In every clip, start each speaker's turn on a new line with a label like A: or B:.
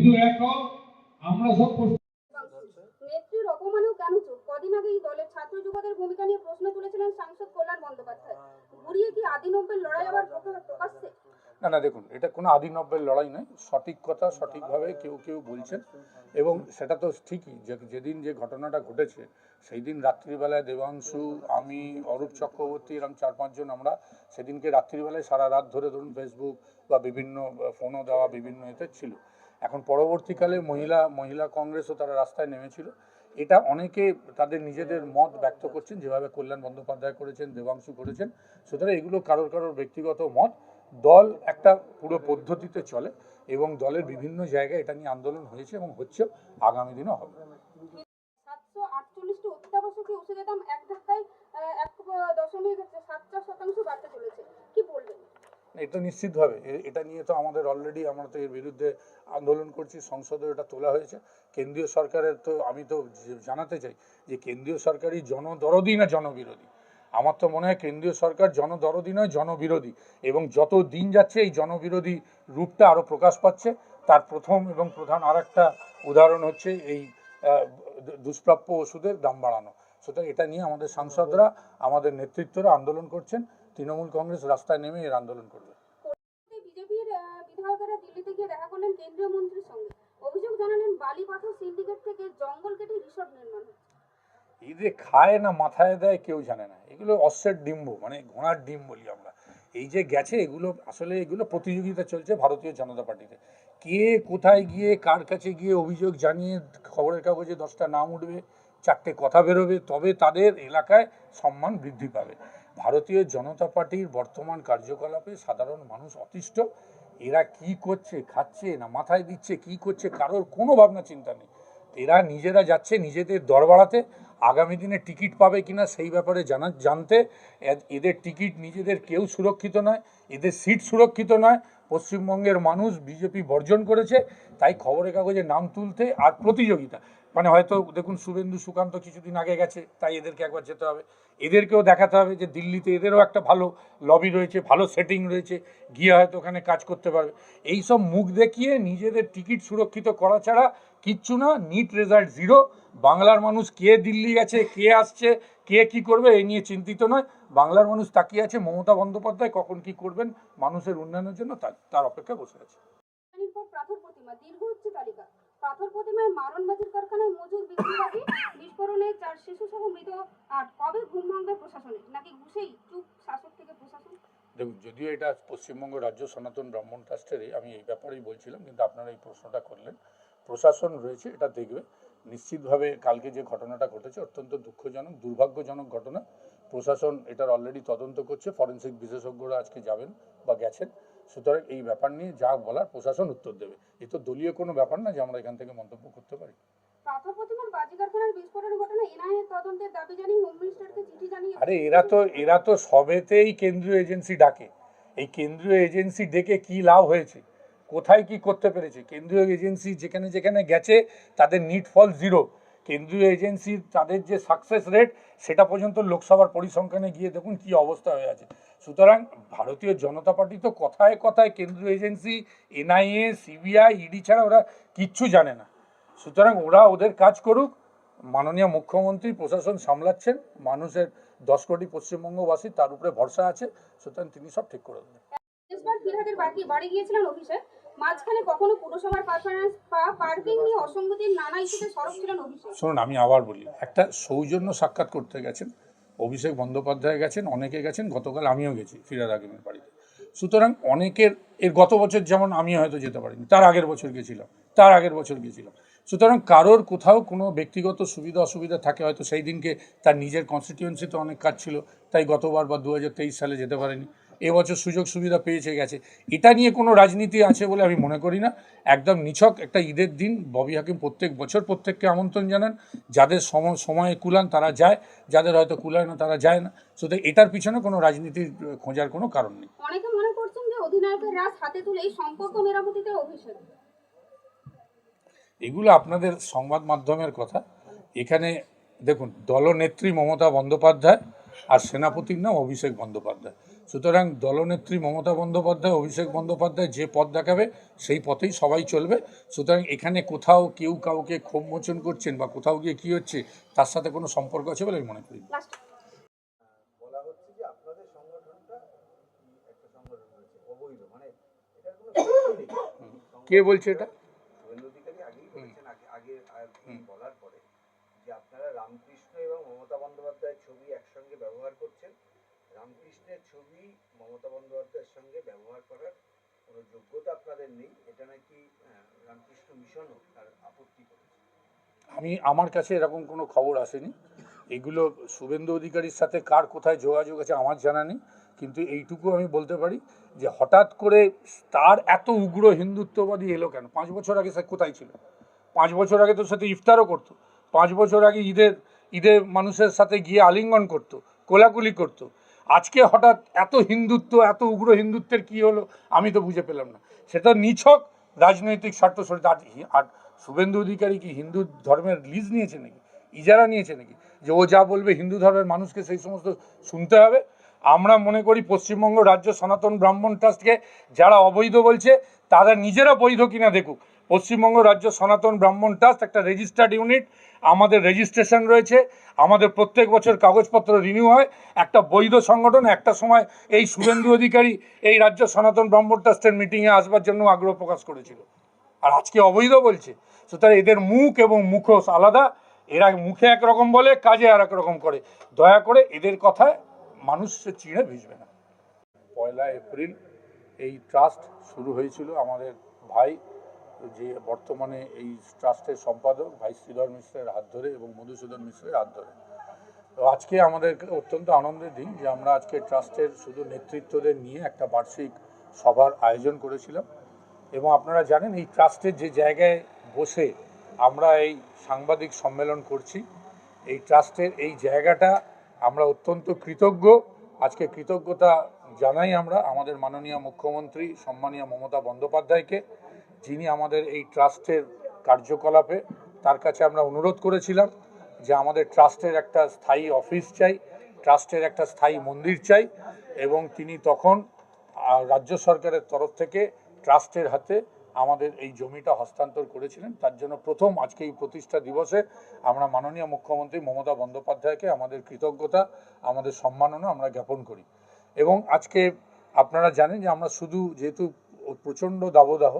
A: হিন্দু এক হও আমরা সব
B: নেত্রীর অপমানেও কেন চুপ? কদিন আগেই দলের ছাত্র যুবকের ভূমিকা নিয়ে প্রশ্ন তুলেছিলেন সাংসদ কল্যাণ বন্দ্যোপাধ্যায়। ঘুরিয়ে কি আদি নব্বের লড়াই আবার প্রকাশ্যে?
C: না না দেখুন এটা কোনো আদি নব্বের লড়াই নয় সঠিক কথা সঠিকভাবে কেউ কেউ বলছেন এবং সেটা তো ঠিকই যে যেদিন যে ঘটনাটা ঘটেছে সেই দিন রাত্রিবেলায় দেবাংশু আমি অরূপ চক্রবর্তী এরকম চার পাঁচজন আমরা সেদিনকে রাত্রিবেলায় সারা রাত ধরে ধরুন ফেসবুক বা বিভিন্ন ফোনও দেওয়া বিভিন্ন এতে ছিল। এখন পরবর্তীকালে মহিলা মহিলা কংগ্রেসও তারা রাস্তায় নেমেছিল। এটা অনেকে তাদের নিজেদের মত ব্যক্ত করছেন, যেভাবে কল্যাণ বন্দ্যোপাধ্যায় করেছেন, দেবাংশু করেছেন। সুতরাং এগুলো কারোর কারোর ব্যক্তিগত মত। দল একটা পুরো পদ্ধতিতে চলে এবং দলের বিভিন্ন জায়গায় এটা নিয়ে আন্দোলন হয়েছে এবং হচ্ছে আগামী দিনও হবে।
B: সাতশো আটচল্লিশটি অত্যাবশ্যকীয় ওষুধের দাম এক ধাক্কায় এক দশমিক সাত চার শতাংশ বাড়তে চলেছে কি বলবেন
C: এটা নিশ্চিতভাবে এটা নিয়ে তো আমাদের অলরেডি আমরা তো এর বিরুদ্ধে আন্দোলন করছি, সংসদে এটা তোলা হয়েছে। কেন্দ্রীয় সরকারের তো, আমি তো জানাতে চাই যে কেন্দ্রীয় সরকারই জনদরদি না জনবিরোধী। আমার তো মনে হয় কেন্দ্রীয় সরকার জনদরদি নয়, জনবিরোধী। এবং যত দিন যাচ্ছে এই জনবিরোধী রূপটা আরও প্রকাশ পাচ্ছে। তার প্রথম এবং প্রধান আর একটা উদাহরণ হচ্ছে এই দুষ্প্রাপ্য ওষুধের দাম বাড়ানো। সুতরাং এটা নিয়ে আমাদের সাংসদরা, আমাদের নেতৃত্বরা আন্দোলন করছেন। তৃণমূল কংগ্রেস রাস্তায় নেমে এর আন্দোলন করবে।
B: গিয়ে দেখা করলেন কেন্দ্রীয় মন্ত্রীর সঙ্গে। অভিযোগ জানালেন বালি পাথর সিন্ডিকেট থেকে জঙ্গল কেটে রিসোর্ট নির্মাণ
C: এদের খায় না মাথায় দেয় কেউ জানে না। এগুলো অশ্বের ডিম্ব মানে ঘোড়ার ডিম বলি আমরা। এই যে গেছে, এগুলো আসলে এগুলো প্রতিযোগিতা চলছে ভারতীয় জনতা পার্টিতে। কে কোথায় গিয়ে, কার কাছে গিয়ে অভিযোগ জানিয়ে খবরের কাগজে দশটা নাম উঠবে, চারটে কথা বেরোবে, তবে তাদের এলাকায় সম্মান বৃদ্ধি পাবে। ভারতীয় জনতা পার্টির বর্তমান কার্যকলাপে সাধারণ মানুষ অতিষ্ঠ। এরা কি করছে, খাচ্ছে না মাথায় দিচ্ছে, কি করছে, কারোর কোনো ভাবনা চিন্তা নেই। এরা নিজেরা যাচ্ছে নিজেদের দর বাড়াতে, আগামী দিনে টিকিট পাবে কিনা সেই ব্যাপারে জানা, জানতে। এদের টিকিট নিজেদের কেউ সুরক্ষিত নয়, এদের সিট সুরক্ষিত নয়। পশ্চিমবঙ্গের মানুষ বিজেপি বর্জন করেছে, তাই খবরের কাগজে নাম তুলতে আর প্রতিযোগিতা। মানে হয়তো দেখুন শুভেন্দু সুকান্ত কিছুদিন আগে গেছে, তাই এদেরকে একবার যেতে হবে। এদেরকেও দেখাতে হবে যে দিল্লিতে এদেরও একটা ভালো লবি রয়েছে, ভালো সেটিং রয়েছে, গিয়ে হয়তো ওখানে কাজ করতে পারবে। এই সব মুখ দেখিয়ে নিজেদের টিকিট সুরক্ষিত করা ছাড়া কিচ্ছু না নিট রেজাল্ট জিরো বাংলার মানুষ কে দিল্লি গেছে, কে আসছে, কে কি করবে এই নিয়ে চিন্তিত নয়। বাংলার মানুষ তাকিয়ে আছে মমতা বন্দ্যোপাধ্যায় কখন কি করবেন, মানুষের উন্নয়নের জন্য তার তার অপেক্ষা বসে আছে।
B: পাথর প্রতিমায় মারণবাজির কারখানায় মজুর বিক্রি বিস্ফোরণে চার শিশু সহ মৃত আট। কবে ঘুম ভাঙবে প্রশাসনের? নাকি ঘুষেই চুপ শাসক থেকে প্রশাসন?
C: দেখুন, যদিও এটা পশ্চিমবঙ্গ রাজ্য সনাতন ব্রাহ্মণ ট্রাস্টেরই, আমি এই ব্যাপারেই বলছিলাম, কিন্তু আপনারা এই প্রশ্নটা করলেন। প্রশাসন রয়েছে, এটা দেখবে। নিশ্চিতভাবে কালকে যে ঘটনাটা ঘটেছে, অত্যন্ত দুঃখজনক, দুর্ভাগ্যজনক ঘটনা। প্রশাসন এটার অলরেডি তদন্ত করছে ফরেন্সিক বিশেষজ্ঞরা আজকে যাবেন বা গেছেন। সুতরাং এই ব্যাপার নিয়ে যা বলার প্রশাসন উত্তর দেবে। এ তো দলীয় কোনো ব্যাপার না যে আমরা এখান থেকে মন্তব্য করতে পারি। আরে এরা তো এরা তো সবেতেই কেন্দ্রীয় এজেন্সি ডাকে। এই কেন্দ্রীয় এজেন্সি ডেকে কি লাভ হয়েছে? কোথায় কি করতে পেরেছে? কেন্দ্রীয় এজেন্সি যেখানে যেখানে গেছে তাদের নিট ফল জিরো। কেন্দ্রীয় এজেন্সির তাদের যে সাকসেস রেট সেটা পর্যন্ত লোকসভার পরিসংখ্যানে গিয়ে দেখুন কি অবস্থা হয়ে আছে। সুতরাং ভারতীয় জনতা পার্টি তো কথায় কথায় কেন্দ্রীয় এজেন্সি, এনআইএ, সিবিআই, ইডি ছাড়া ওরা কিচ্ছু জানে না। সুতরাং ওরা ওদের কাজ করুক। মাননীয় মুখ্যমন্ত্রী, প্রশাসন সামলাচ্ছেন। মানুষের দশ কোটি পশ্চিমবঙ্গবাসী তার উপরে ভরসা আছে। সুতরাং তিনি সব ঠিক করে দেবেন।
B: বাড়ি গিয়েছিলেন অভিষেক। মাঝখানে কখনো পুরসভার পারফরমেন্স বা পার্কিং নিয়ে অসঙ্গতির নানা ইস্যুতে সরব ছিলেন অভিষেক।
C: শুনুন, আমি আবার বলি, একটা সৌজন্য সাক্ষাৎ করতে গেছেন, অভিষেক বন্দ্যোপাধ্যায় গেছেন, অনেকে গেছেন, গতকাল আমিও গেছি ফিরাদ আগেমের বাড়িতে। সুতরাং অনেকের, এর গত বছর যেমন আমি হয়তো যেতে পারিনি, তার আগের বছর গেছিলাম, তার আগের বছর গেছিলাম। সুতরাং কারোর কোথাও কোনো ব্যক্তিগত সুবিধা অসুবিধা থাকে, হয়তো সেই দিনকে তার নিজের কনস্টিটিউয়েন্সিতে অনেক কাজ ছিল, তাই গতবার বা দু হাজার তেইশ সালে যেতে পারেনি। এবছর সুযোগ সুবিধা পেয়েছে গেছে। এটা নিয়ে কোনো রাজনীতি আছে বলে আমি মনে করি না। একদম নিছক একটা ঈদের দিন ববি হাকিম প্রত্যেক বছর প্রত্যেককে আমন্ত্রণ জানান। যাদের সম- সময়ে কুলান তারা যায়। যাদের হয়তো কুলায় না তারা যায় না। সুতরাং এটার পিছনে কোনো রাজনীতির খোঁজার কোনো কারণ নেই।
B: অনেকে মনে করছেন যে অধিনায়কের রাজ হাতে তুলে এই সম্পর্ক মেরামতিতে অভিষেক।
C: এগুলো আপনাদের সংবাদ মাধ্যমের কথা। এখানে দেখুন দলনেত্রী মমতা বন্দ্যোপাধ্যায় আর সেনাপতির নাম অভিষেক বন্দ্যোপাধ্যায়। সুতরাং দলনেত্রী মমতা বন্দ্যোপাধ্যায় অভিষেক বন্দ্যোপাধ্যায় যে পথ দেখাবে সেই পথেই সবাই চলবে। সুতরাং এখানে কোথাও কেউ কাউকে ক্ষোভ মোচন করছেন বা কোথাও গিয়ে কী হচ্ছে তার সাথে কোনো সম্পর্ক আছে বলে আমি মনে করি না।
D: বলা হচ্ছে যে আপনাদের সংগঠনটা কি একটা সংগঠন রয়েছে অবৈধ। মানে
C: কে বলছে এটা?
D: শুভেন্দু অধিকারী আগেই বলেছেন আগে আগে আগে বলার পরে যে আপনারা রামকৃষ্ণ এবং মমতা বন্দ্যোপাধ্যায়ের ছবি একসঙ্গে ব্যবহার করছেন রামকৃষ্ণের ছবি মমতা বন্দ্যোপাধ্যায়ের সঙ্গে ব্যবহার করার কোনো যোগ্যতা আপনাদের নেই, এটা নাকি রামকৃষ্ণ মিশনও তার আপত্তি করেছে।
C: আমি, আমার কাছে এরকম কোনো খবর আসেনি। এগুলো শুভেন্দু অধিকারীর সাথে কার কোথায় যোগাযোগ আছে আমার জানা নেই, কিন্তু এইটুকু আমি বলতে পারি যে হঠাৎ করে তার এত উগ্র হিন্দুত্ববাদী এলো কেন? পাঁচ বছর আগে সে কোথায় ছিল? পাঁচ বছর আগে তো সাথে ইফতারও করতো। পাঁচ বছর আগে ঈদের ঈদে মানুষের সাথে গিয়ে আলিঙ্গন করতো, কোলাকুলি করতো। আজকে হঠাৎ এত হিন্দুত্ব, এত উগ্র হিন্দুত্বের কি হলো? আমি তো বুঝে পেলাম না। সেটা নিছক রাজনৈতিক স্বার্থ আর শুভেন্দু অধিকারী কি হিন্দু ধর্মের লিজ নিয়েছে নাকি? ইজারা নিয়েছে নাকি? যে ও যা বলবে হিন্দু ধর্মের মানুষকে সেই সমস্ত শুনতে হবে। আমরা মনে করি পশ্চিমবঙ্গ রাজ্য সনাতন ব্রাহ্মণ ট্রাস্টকে যারা অবৈধ বলছে, তারা নিজেরা বৈধ কিনা দেখুক। পশ্চিমবঙ্গ রাজ্য সনাতন ব্রাহ্মণ ট্রাস্ট একটা রেজিস্টার্ড ইউনিট আমাদের রেজিস্ট্রেশন রয়েছে। আমাদের প্রত্যেক বছর কাগজপত্র রিনিউ হয়। একটা বৈধ সংগঠন, একটা সময় এই শুভেন্দু অধিকারী এই রাজ্য সনাতন ব্রাহ্মণ ট্রাস্টের মিটিংয়ে আসবার জন্য আগ্রহ প্রকাশ করেছিল। আর আজকে অবৈধ বলছে। সুতরাং এদের মুখ এবং মুখোশ আলাদা। এরা মুখে একরকম বলে, কাজে আর রকম করে। দয়া করে এদের কথায় মানুষ চিড়ে ভিজবে না। পয়লা এপ্রিল এই ট্রাস্ট শুরু হয়েছিল আমাদের ভাই যে বর্তমানে এই ট্রাস্টের সম্পাদক ভাই শ্রীধর মিশ্রের হাত ধরে এবং মধুসূদন মিশ্রের হাত ধরে। তো আজকে আমাদের অত্যন্ত আনন্দের দিন যে আমরা আজকে ট্রাস্টের শুধু নেতৃত্বদের নিয়ে একটা বার্ষিক সভার আয়োজন করেছিলাম। এবং আপনারা জানেন এই ট্রাস্টের যে জায়গায় বসে আমরা এই সাংবাদিক সম্মেলন করছি, এই ট্রাস্টের এই জায়গাটা আমরা অত্যন্ত কৃতজ্ঞ। আজকে কৃতজ্ঞতা জানাই আমরা আমাদের মাননীয় মুখ্যমন্ত্রী সম্মানীয় মমতা বন্দ্যোপাধ্যায়কে। যিনি আমাদের এই ট্রাস্টের কার্যকলাপে, তার কাছে আমরা অনুরোধ করেছিলাম যে আমাদের ট্রাস্টের একটা স্থায়ী অফিস চাই, ট্রাস্টের একটা স্থায়ী মন্দির চাই এবং তিনি তখন রাজ্য সরকারের তরফ থেকে ট্রাস্টের হাতে আমাদের এই জমিটা হস্তান্তর করেছিলেন। তার জন্য প্রথম আজকে এই প্রতিষ্ঠা দিবসে আমরা মাননীয় মুখ্যমন্ত্রী মমতা বন্দ্যোপাধ্যায়কে আমাদের কৃতজ্ঞতা, আমাদের সম্মাননা আমরা জ্ঞাপন করি। এবং আজকে আপনারা জানেন যে আমরা শুধু যেহেতু প্রচণ্ড দাবদাহ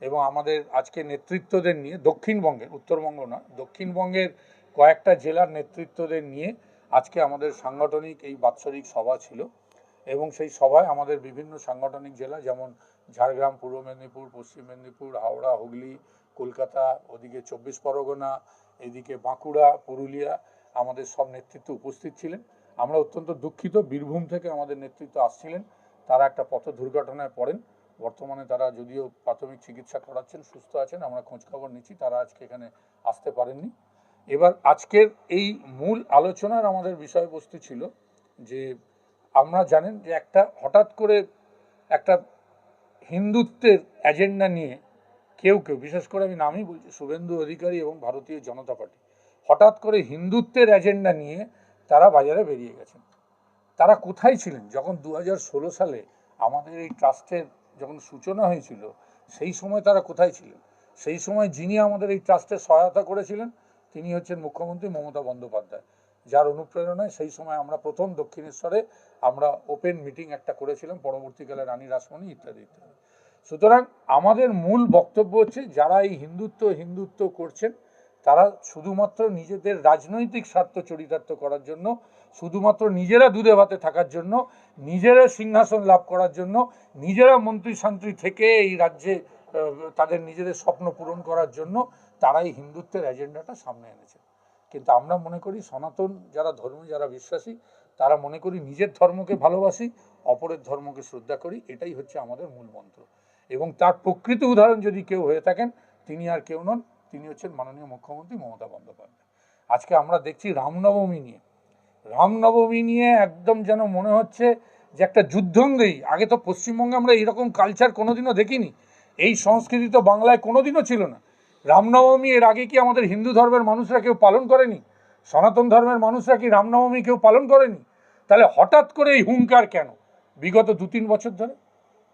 C: এবং আমাদের আজকে নেতৃত্বদের নিয়ে, দক্ষিণবঙ্গের, উত্তরবঙ্গ না দক্ষিণবঙ্গের কয়েকটা জেলার নেতৃত্বদের নিয়ে আজকে আমাদের সাংগঠনিক এই বাৎসরিক সভা ছিল এবং সেই সভায় আমাদের বিভিন্ন সাংগঠনিক জেলা যেমন ঝাড়গ্রাম, পূর্ব মেদিনীপুর, পশ্চিম মেদিনীপুর, হাওড়া, হুগলি, কলকাতা, ওদিকে চব্বিশ পরগনা, এদিকে বাঁকুড়া, পুরুলিয়া আমাদের সব নেতৃত্ব উপস্থিত ছিলেন। আমরা অত্যন্ত দুঃখিত, বীরভূম থেকে আমাদের নেতৃত্ব আসছিলেন। তারা একটা পথ দুর্ঘটনায় পড়েন। বর্তমানে তারা যদিও প্রাথমিক চিকিৎসা করাচ্ছেন, সুস্থ আছেন, আমরা খোঁজখবর নিচ্ছি, তারা আজকে এখানে আসতে পারেননি। এবার আজকের এই মূল আলোচনার আমাদের বিষয়বস্তু ছিল যে আমরা জানেন যে একটা হঠাৎ করে একটা হিন্দুত্বের এজেন্ডা নিয়ে কেউ কেউ, বিশেষ করে আমি নামই বলছি শুভেন্দু অধিকারী এবং ভারতীয় জনতা পার্টি, হঠাৎ করে হিন্দুত্বের এজেন্ডা নিয়ে তারা বাজারে বেরিয়ে গেছেন। তারা কোথায় ছিলেন? যখন দু সালে আমাদের এই ট্রাস্টের যখন সূচনা হয়েছিল, সেই সময় তারা কোথায় ছিলেন? সেই সময় যিনি আমাদের এই ট্রাস্টের সহায়তা করেছিলেন, তিনি হচ্ছেন মুখ্যমন্ত্রী মমতা বন্দ্যোপাধ্যায়, যার অনুপ্রেরণায় সেই সময় আমরা প্রথম দক্ষিণেশ্বরে আমরা ওপেন মিটিং একটা করেছিলাম, পরবর্তীকালে রানী রাসমণি ইত্যাদি ইত্যাদি। সুতরাং আমাদের মূল বক্তব্য হচ্ছে, যারা এই হিন্দুত্ব হিন্দুত্ব করছেন, তারা শুধুমাত্র নিজেদের রাজনৈতিক স্বার্থ চরিতার্থ করার জন্য শুধুমাত্র নিজেরা দুধে ভাতে থাকার জন্য, নিজেরা সিংহাসন লাভ করার জন্য, নিজেরা মন্ত্রী শান্ত্রী থেকে এই রাজ্যে তাদের নিজেদের স্বপ্ন পূরণ করার জন্য তারা এই হিন্দুত্বের এজেন্ডাটা সামনে এনেছে। কিন্তু আমরা মনে করি সনাতন যারা ধর্মে, যারা বিশ্বাসী, তারা মনে করি নিজের ধর্মকে ভালোবাসি, অপরের ধর্মকে শ্রদ্ধা করি, এটাই হচ্ছে আমাদের মূল মন্ত্র। এবং তার প্রকৃত উদাহরণ যদি কেউ হয়ে থাকেন, তিনি আর কেউ নন, তিনি হচ্ছেন মাননীয় মুখ্যমন্ত্রী মমতা বন্দ্যোপাধ্যায়। আজকে আমরা দেখছি রামনবমী নিয়ে। রামনবমী নিয়ে একদম যেন মনে হচ্ছে যে একটা যুদ্ধঙ্গেই। আগে তো পশ্চিমবঙ্গে আমরা এইরকম কালচার কোনোদিনও দেখিনি। এই সংস্কৃতি তো বাংলায় কোনোদিনও ছিল না। রামনবমী এর আগে কি আমাদের হিন্দু ধর্মের মানুষরা কেউ পালন করেনি? সনাতন ধর্মের মানুষরা কি রামনবমী কেউ পালন করেনি? তাহলে হঠাৎ করে এই হুঙ্কার কেন? বিগত দু তিন বছর ধরে?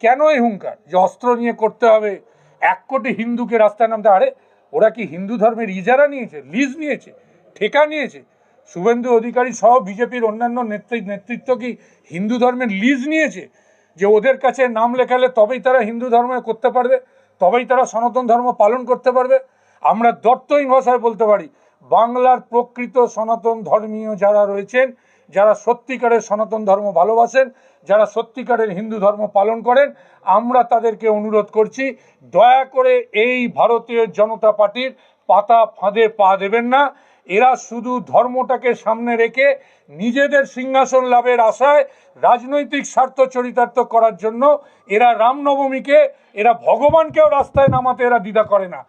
C: কেন এই হুঙ্কার? যে অস্ত্র নিয়ে করতে হবে, এক কোটি হিন্দুকে রাস্তায় নামতে আরে, ওরা কি হিন্দু ধর্মের ইজারা নিয়েছে, লিজ নিয়েছে, ঠেকা নিয়েছে? শুভেন্দু অধিকারী সহ বিজেপির অন্যান্য নেতৃ- নেতৃত্ব কি হিন্দু ধর্মের লিজ নিয়েছে? যে ওদের কাছে নাম লেখালে তবেই তারা হিন্দু ধর্ম করতে পারবে, তবেই তারা সনাতন ধর্ম পালন করতে পারবে। আমরা দত্তহীন ভাষায় বলতে পারি, বাংলার প্রকৃত সনাতন ধর্মীয় যারা রয়েছেন, যারা সত্যিকারের সনাতন ধর্ম ভালোবাসেন, যারা সত্যিকারের হিন্দু ধর্ম পালন করেন, আমরা তাদেরকে অনুরোধ করছি, দয়া করে এই ভারতীয় জনতা পার্টির পাতা ফাঁদে পা দেবেন না। এরা শুধু ধর্মটাকে সামনে রেখে নিজেদের সিংহাসন লাভের আশায় রাজনৈতিক স্বার্থ চরিতার্থ করার জন্য এরা রামনবমীকে, এরা ভগবানকেও রাস্তায় নামাতে এরা দ্বিধা করে না।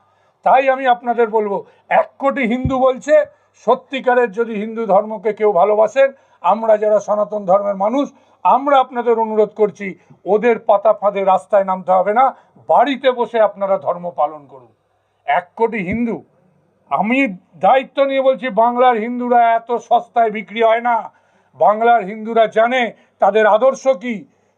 C: তাই আমি আপনাদের বলব, এক কোটি হিন্দু বলছে, সত্যিকারের যদি হিন্দু ধর্মকে কেউ ভালোবাসেন, আমরা যারা সনাতন ধর্মের মানুষ, আমরা আপনাদের অনুরোধ করছি, ওদের পাতা ফাঁদে রাস্তায় নামতে হবে না, বাড়িতে বসে আপনারা ধর্ম পালন করুন। এক কোটি হিন্দু আমি দায়িত্ব নিয়ে বলছি, বাংলার হিন্দুরা এত সস্তায় বিক্রি হয় না। বাংলার হিন্দুরা জানে তাদের আদর্শ কি,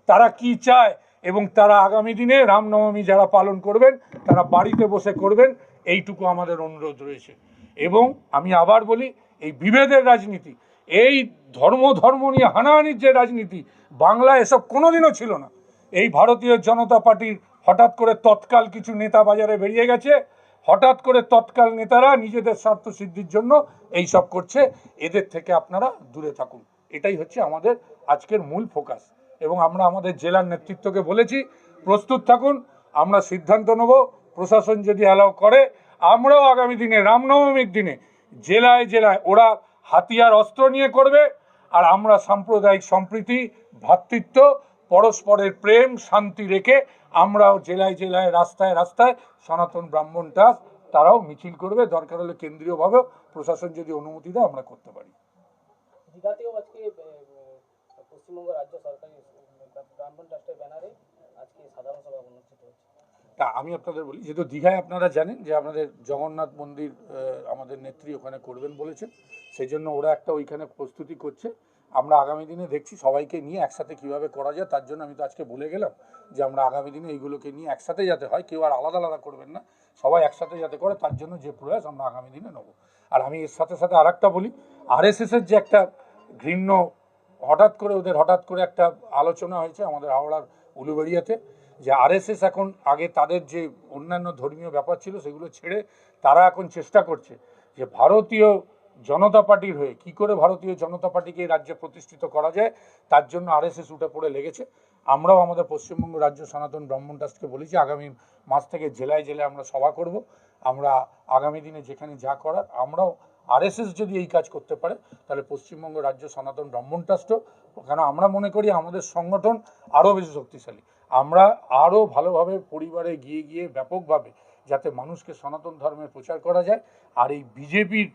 C: তারা কি চায়, এবং তারা আগামী দিনে রামনবমী যারা পালন করবেন, তারা বাড়িতে বসে করবেন, এইটুকু আমাদের অনুরোধ রয়েছে। এবং আমি আবার বলি, এই বিভেদের রাজনীতি, এই ধর্ম ধর্ম নিয়ে হানাহানির যে রাজনীতি, বাংলা এসব কোনোদিনও ছিল না। এই ভারতীয় জনতা পার্টির হঠাৎ করে তৎকাল কিছু নেতা বাজারে বেরিয়ে গেছে হঠাৎ করে তৎকাল নেতারা নিজেদের স্বার্থ সিদ্ধির জন্য এই সব করছে। এদের থেকে আপনারা দূরে থাকুন। এটাই হচ্ছে আমাদের আজকের মূল ফোকাস। এবং আমরা আমাদের জেলার নেতৃত্বকে বলেছি, প্রস্তুত থাকুন, আমরা সিদ্ধান্ত নেব, প্রশাসন যদি অ্যালাউ করে, আমরাও আগামী দিনে, রামনবমীর দিনে জেলায় জেলায় ওরা হাতিয়ার অস্ত্র নিয়ে করবে, আর আমরা সাম্প্রদায়িক সম্প্রীতি ভ্রাতৃত্ব পরস্পরের প্রেম শান্তি রেখে আমরাও জেলায় জেলায় রাস্তায় রাস্তায় সনাতন ব্রাহ্মণ দাস তারাও মিছিল করবে। দরকার হলে কেন্দ্রীয়ভাবেও প্রশাসন যদি অনুমতি দেয় আমরা করতে পারি।
E: দীঘাতেও আজকে পশ্চিমবঙ্গ রাজ্য সরকারি ব্রাহ্মণ ট্রাস্টের ব্যানারে আজকে সাধারণ সভা অনুষ্ঠিত হচ্ছে।
C: তা আমি আপনাদের বলি যেহেতু দীঘায় আপনারা জানেন যে আমাদের জগন্নাথ মন্দির আমাদের নেত্রী ওখানে করবেন বলেছেন সেই জন্য ওরা একটা ওইখানে প্রস্তুতি করছে। আমরা আগামী দিনে দেখছি সবাইকে নিয়ে একসাথে কীভাবে করা যায়, তার জন্য আমি তো আজকে বলে গেলাম যে আমরা আগামী দিনে এইগুলোকে নিয়ে একসাথে যাতে হয়, কেউ আর আলাদা আলাদা করবেন না। সবাই একসাথে যাতে করে, তার জন্য যে প্রয়াস আমরা আগামী দিনে নেব। আর আমি এর সাথে সাথে আর একটা বলি, আরএসএসের যে একটা ঘৃণ্য, হঠাৎ করে ওদের হঠাৎ করে একটা আলোচনা হয়েছে আমাদের হাওড়ার উলুবেড়িয়াতে, যে আরএসএস এখন আগে তাদের যে অন্যান্য ধর্মীয় ব্যাপার ছিল, সেগুলো ছেড়ে তারা এখন চেষ্টা করছে যে ভারতীয় জনতা পার্টির হয়ে কি করে ভারতীয় জনতা পার্টিকে এই রাজ্যে প্রতিষ্ঠিত করা যায়, তার জন্য আরএসএস উঠে পড়ে লেগেছে। আমরাও আমাদের পশ্চিমবঙ্গ রাজ্য সনাতন ব্রাহ্মণ ট্রাস্টকে বলেছি, আগামী মাস থেকে জেলায় জেলায় আমরা সভা করব। আমরা আগামী দিনে যেখানে যা করার, আমরাও আরএসএস যদি এই কাজ করতে পারে, তাহলে পশ্চিমবঙ্গ রাজ্য সনাতন ব্রাহ্মণ ট্রাস্টও, কেন আমরা মনে করি আমাদের সংগঠন আরও বেশি শক্তিশালী। আমরা আরও ভালোভাবে পরিবারে গিয়ে গিয়ে ব্যাপকভাবে যাতে মানুষকে সনাতন ধর্মের প্রচার করা যায়, আর এই বিজেপির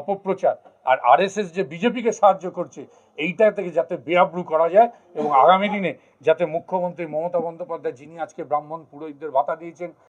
C: অপপ্রচার। আর আরএসএস যে বিজেপিকে সাহায্য করছে, এইটা থেকে যাতে বেআব্রু করা যায় এবং আগামী দিনে যাতে মুখ্যমন্ত্রী মমতা বন্দ্যোপাধ্যায়, যিনি আজকে ব্রাহ্মণ পুরোহিতদের ভাতা দিয়েছেন